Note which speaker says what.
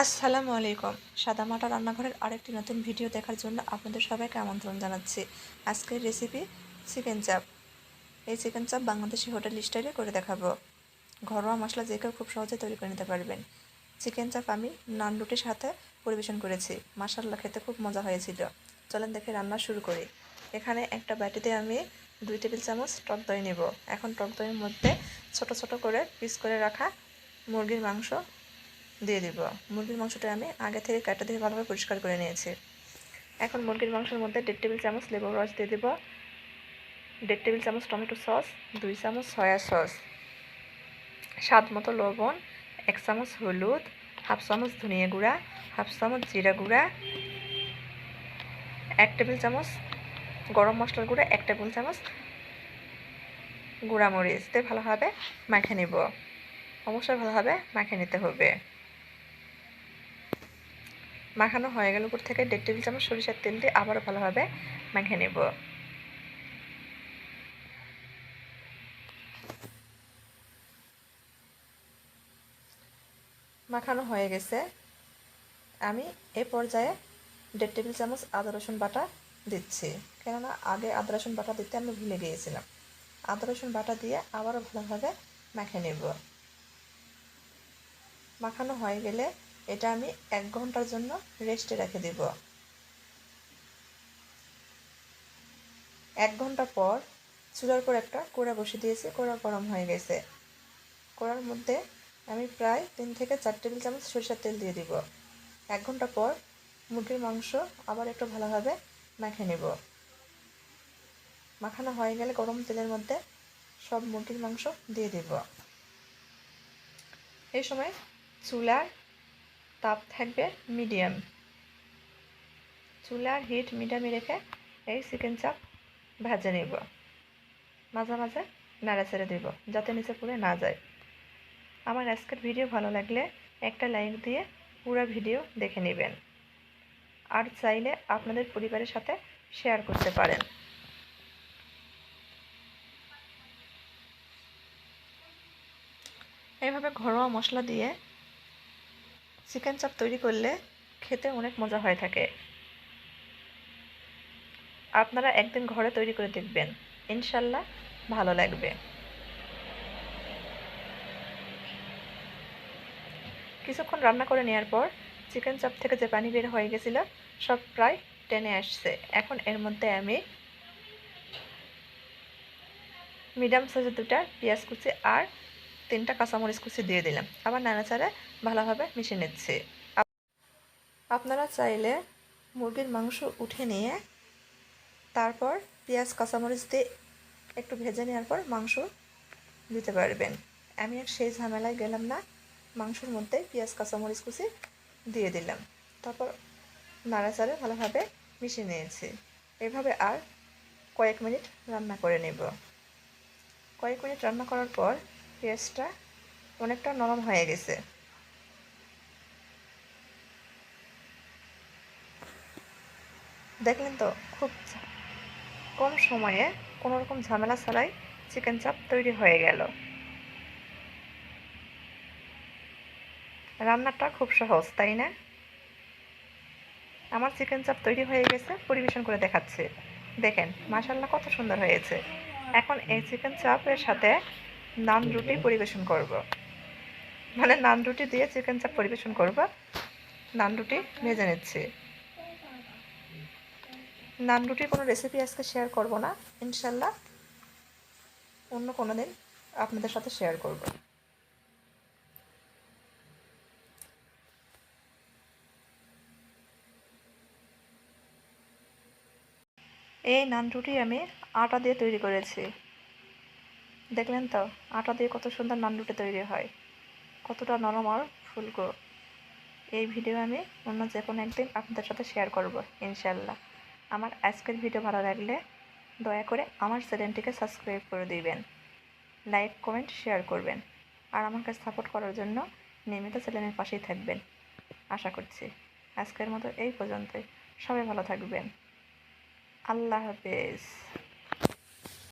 Speaker 1: আসসালামু আলাইকুম। সাদামাটা রান্নাঘরের আরেকটি নতুন ভিডিও দেখার জন্য আপনাদের সবাইকে আমন্ত্রণ জানাচ্ছি। আজকের রেসিপি চিকেন চাপ এই চিকেন চাপ বাংলাদেশি হোটেল স্টাইলে করে দেখাবো। ঘরোয়া মশলা যে কেউ খুব সহজে তৈরি করে নিতে পারবেন। চিকেন চাপ আমি নান রুটির সাথে পরিবেশন করেছি। মাসাল্লা খেতে খুব মজা হয়েছিল। চলেন দেখে রান্না শুরু করি। এখানে একটা বাটিতে আমি দুই টেবিল চামচ টক দই নেব। এখন টক দইয়ের মধ্যে ছোট ছোট করে পিস করে রাখা মুরগির মাংস দিয়ে দিব। মুরগির মাংসটা আমি আগে থেকে কাটা দিয়ে ভালোভাবে পরিষ্কার করে নিয়েছি। এখন মুরগির মাংসের মধ্যে দেড় টেবিল চামচ লেবুর রস দিয়ে দেব। দেড় টেবিল চামচ টমেটো সস, দুই চামচ সয়া সস, স্বাদ মতো লবণ, এক চামচ হলুদ, হাফ চামচ ধনিয়া গুঁড়া, হাফ চামচ জিরা গুঁড়া, এক টেবিল চামচ গরম মশলার গুঁড়া, এক টেবিল চামচ গুঁড়া মরিচ দিয়ে ভালোভাবে মাখে নিব। অবশ্যই ভালোভাবে মাখে নিতে হবে। মাখানো হয়ে গেল উপর থেকে দেড় টেবিল চামচ সরিষার তেল দিয়ে আবারও ভালোভাবে মাখিয়ে নেব। মাখানো হয়ে গেছে। আমি এ পর্যায়ে দেড় টেবিল চামচ আদা রসুন বাটা দিচ্ছি। কেননা আগে আদা রসুন বাটা দিতে আমি ভুলে গিয়েছিলাম। আদা রসুন বাটা দিয়ে আবারও ভালোভাবে মাখিয়ে নেব। মাখানো হয়ে গেলে এটা আমি এক ঘণ্টার জন্য রেস্টে রেখে দেব। এক ঘণ্টা পর চুলার পর একটা কোড়া বসিয়ে দিয়েছি, কোড়া গরম হয়ে গেছে। কোড়ার মধ্যে আমি প্রায় তিন থেকে চার টেবিল চামচ সরিষার তেল দিয়ে দিব। এক ঘণ্টা পর মুরগির মাংস আবার একটু ভালোভাবে মাখে নেব। মাখানো হয়ে গেলে গরম তেলের মধ্যে সব মুরগির মাংস দিয়ে দেব। এই সময় চুলার তাপ থাকবে মিডিয়াম চুলার হিট মিডিয়ামে রেখে এই চিকেন চাপ ভাজে নেব। মাঝে মাঝে নাড়া ছেড়ে দেব, যাতে নিচে পুড়ে না যায়। আমার আজকের ভিডিও ভালো লাগলে একটা লাইক দিয়ে পুরো ভিডিও দেখে নেবেন। আর চাইলে আপনাদের পরিবারের সাথে শেয়ার করতে পারেন। এইভাবে ঘরোয়া মশলা দিয়ে চিকেন চাপ তৈরি করলে খেতে অনেক মজা হয়ে থাকে। আপনারা একদিন ঘরে তৈরি করে দেখবেন। ইনশাল্লাহ ভালো লাগবে। কিছুক্ষণ রান্না করে নেওয়ার পর চিকেন চাপ থেকে যে পানি বের হয়ে গেছিল, সব প্রায় টেনে আসছে। এখন এর মধ্যে আমি মিডিয়াম সাইজের দুটা পেঁয়াজ কুচি আর তিনটা কাঁচামরিচ কুচি দিয়ে দিলাম। আবার নাড়াচাড়ে ভালোভাবে মিশিয়ে নিচ্ছি। আপনারা চাইলে মুরগির মাংস উঠে নিয়ে তারপর পেঁয়াজ, কাঁচামরিচ দিয়ে একটু ভেজে নেওয়ার পর মাংস দিতে পারবেন। আমি আর সেই ঝামেলায় গেলাম না। মাংসর মধ্যে পেঁয়াজ, কাঁচামরিচ কুচি দিয়ে দিলাম। তারপর নাড়াচাড়ে ভালোভাবে মিশিয়ে নিয়েছি। এভাবে আর কয়েক মিনিট রান্না করে নেব। কয়েক মিনিট রান্না করার পর পেঁয়াজটা অনেকটা নরম হয়ে গেছে। দেখলেন তো, খুব কম সময়ে কোনো রকম ঝামেলা ছাড়াই চিকেন চাপ তৈরি হয়ে গেল। রান্নাটা খুব সহজ, তাই না? আমার চিকেন চাপ তৈরি হয়ে গেছে, পরিবেশন করে দেখাচ্ছে। দেখেন মাসাল্লা কত সুন্দর হয়েছে। এখন এই চিকেন চাপের সাথে নান রুটি পরিবেশন করব। মানে নান রুটি দিয়ে চিকেন চাপ পরিবেশন করব। নান রুটি ভেজে নিচ্ছি। নান রুটির কোনো রেসিপি আজকে শেয়ার করব না। ইনশাল্লাহ অন্য কোনো দিন আপনাদের সাথে শেয়ার করব। এই নান রুটি আমি আটা দিয়ে তৈরি করেছি। দেখলেন তো, আটা দিয়ে কত সুন্দর নান রুটি তৈরি হয়। কতটা নরম আর ফুলকো। এই ভিডিও আমি অন্য যে কোনো একদিন আপনাদের সাথে শেয়ার করব, ইনশাল্লাহ। আমার আজকের ভিডিও ভালো লাগলে দয়া করে আমার চ্যানেলটিকে সাবস্ক্রাইব করে দিবেন। লাইক কমেন্ট শেয়ার করবেন। আর আমাকে সাপোর্ট করার জন্য নিয়মিত চ্যানেলের পাশেই থাকবেন। আশা করছি আজকের মতো এই পর্যন্তই। সবাই ভালো থাকবেন। আল্লাহ হাফেজ।